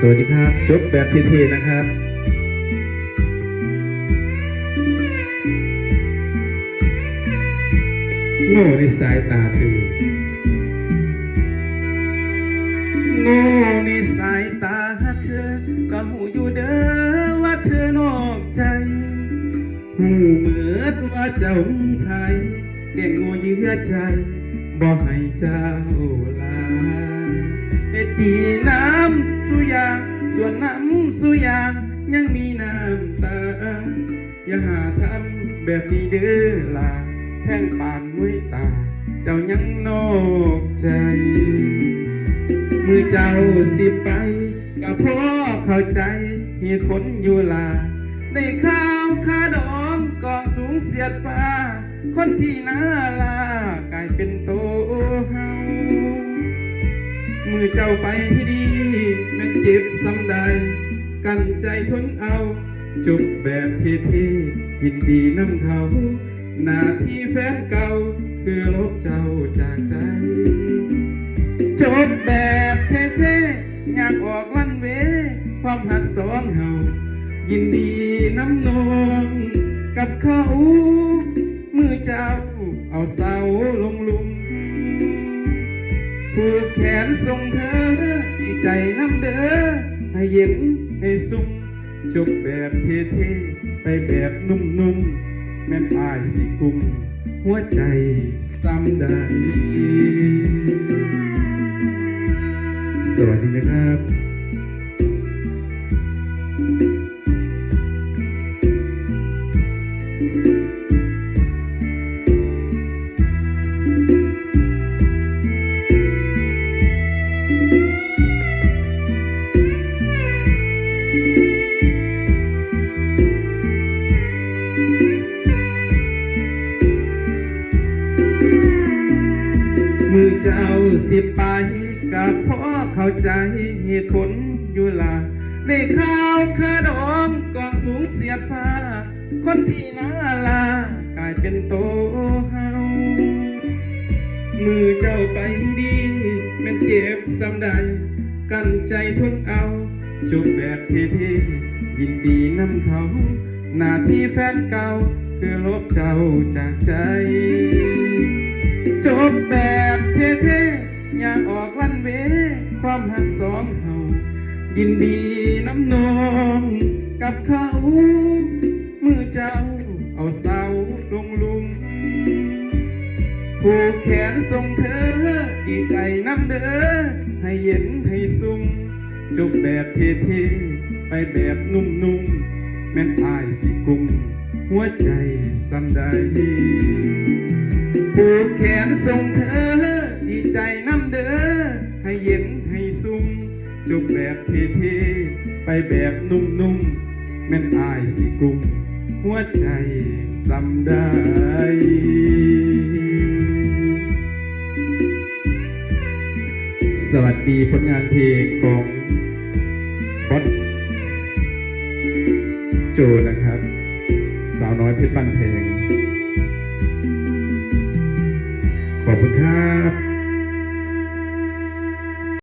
สวัสดีครับจบแบบเท่ๆนะครับโง่ในสายตาเธอโง่ในสายตาเธอ ก็หูอยู่เด้อว่าเธอนอกใจหูเหมือดว่าเจ้ามีไผเก่งโง่เยือใจบ่ให้เจ้าลาเฮ็ดดีน้ำสุ ยา ส่วนน้ำสุยา ยังมีน้ำตา อย่าหาทำแบบนี้เด้อลาแพงปานมวยตา เจ้ายังนอกใจ มือเจ้าสิไปก็เพราะเข้าใจเหตุผลอยู่ลา ในข้าวคาดองกองสูงเสียดฟ้า คนที่น่าลากลายเป็นโตเฮามือเจ้าไปที่ดี เจ็บสำใด กันใจทนเอาจบแบบเท่ๆยินดีน้ำเขาหน้าที่แฟนเก่า คือลบเจ้าจากใจจบแบบเท่ๆอยากออกลั่นเว ความหักสองเฮายินดีน้ำนองกับเขา มือเจ้าเอาเสาลงลุม ผูกแขนส่งเธอดีใจน้ำเด้อให้เย็นให้สุ่มจบแบบเท่ๆไปแบบนุ่มๆแม่นอายสิกุม หัวใจซ้ำได้สวัสดีนะครับ สิไปกับพ่อเข้าใจเหตุผลอยู่ละในข้าวคาดองกองสูงเสียดฟ้า คนที่น่าลากลายเป็นโตเฮามือเจ้าไปดีแมันเจ็บสำใด กันใจทนเอาจบแบบเท่ๆยินดีนำเขา หน้าที่แฟนเก่า คือลบเจ้าจากใจ จบแบบเท่ๆ ยากออกวันเวความหักสองเฮายินดีน้ำนองกับเขามือเจ้าเอาเสาลงลุมผูกแขนส่งเธอดีใจน้ำเด้อให้เย็นให้สุ่มจบแบบเท่ๆไปแบบนุ่มๆแม่นอายสิกุมหัวใจสันได้ผูกแขนส่งเธอดีใจ เย็นให้สุ่มจบแบบเท่ๆไปแบบนุ่มๆแม่นอายสิกุมหัวใจซ้ำได้สวัสดีผลงานเพลงของบอสโจนะครับ สาวน้อยเพชรบ้านแพงขอบคุณครับ